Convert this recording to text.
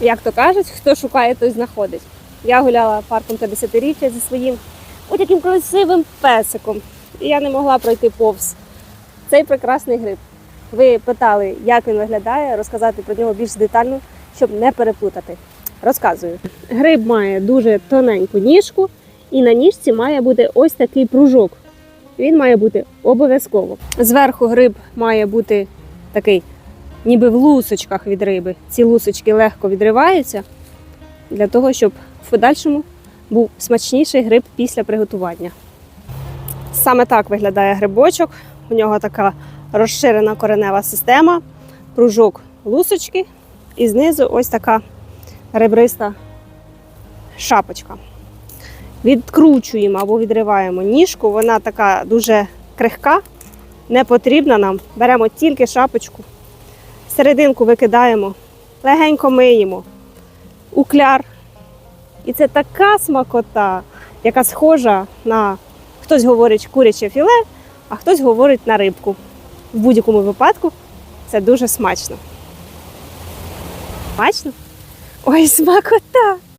Як то кажуть, хто шукає, той знаходить. Я гуляла парком 50-річчя зі своїм ось таким красивим песиком. І я не могла пройти повз цей прекрасний гриб. Ви питали, як він виглядає, розказати про нього більш детально, щоб не переплутати. Розказую. Гриб має дуже тоненьку ніжку, і на ніжці має бути ось такий пружок. Він має бути обов'язково. Зверху гриб має бути такий, ніби в лусочках від риби. Ці лусочки легко відриваються для того, щоб в подальшому був смачніший гриб після приготування. Саме так виглядає грибочок. У нього така розширена коренева система, пружок лусочки, і знизу ось така ребриста шапочка. Відкручуємо або відриваємо ніжку, вона така дуже крихка, не потрібна нам. Беремо тільки шапочку, серединку викидаємо, легенько миємо, у кляр. І це така смакота, яка схожа на хтось говорить куряче філе, а хтось говорить на рибку. В будь-якому випадку це дуже смачно. Смачно? Ой, смакота!